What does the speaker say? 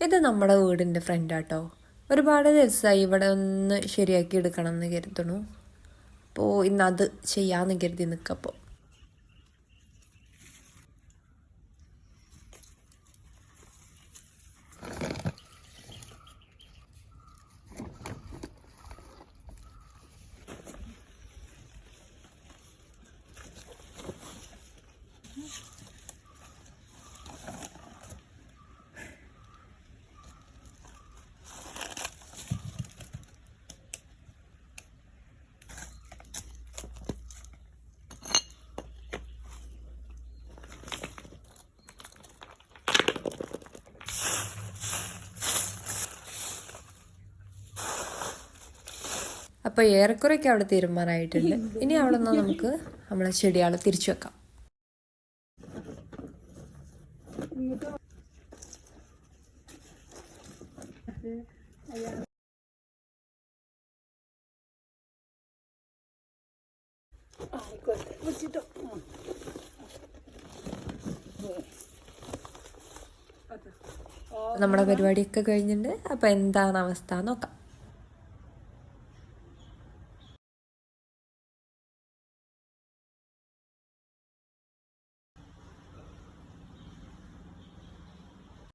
ഇത് നമ്മുടെ വീടിന്റെ ഫ്രണ്ടാട്ടോ ഒരുപാട് ദിവസമായി ഇവിടെ ഒന്ന് ശരിയാക്കി എടുക്കണം എന്ന് കരുതണു അപ്പോൾ ഇന്ന് അത് ചെയ്യാമെന്ന് കരുതി നിൽക്കപ്പോൾ അപ്പോൾ ഏറെക്കുറെയൊക്കെ അവിടെ തീരുമാനമായിട്ടുണ്ട്. ഇനി അവിടെ നിന്ന് നമുക്ക് നമ്മളെ ചെടികൾ തിരിച്ചു വെക്കാം. നമ്മുടെ പരിപാടിയൊക്കെ കഴിഞ്ഞിട്ടുണ്ട്. അപ്പോൾ എന്താണ് അവസ്ഥ? നോക്കാം.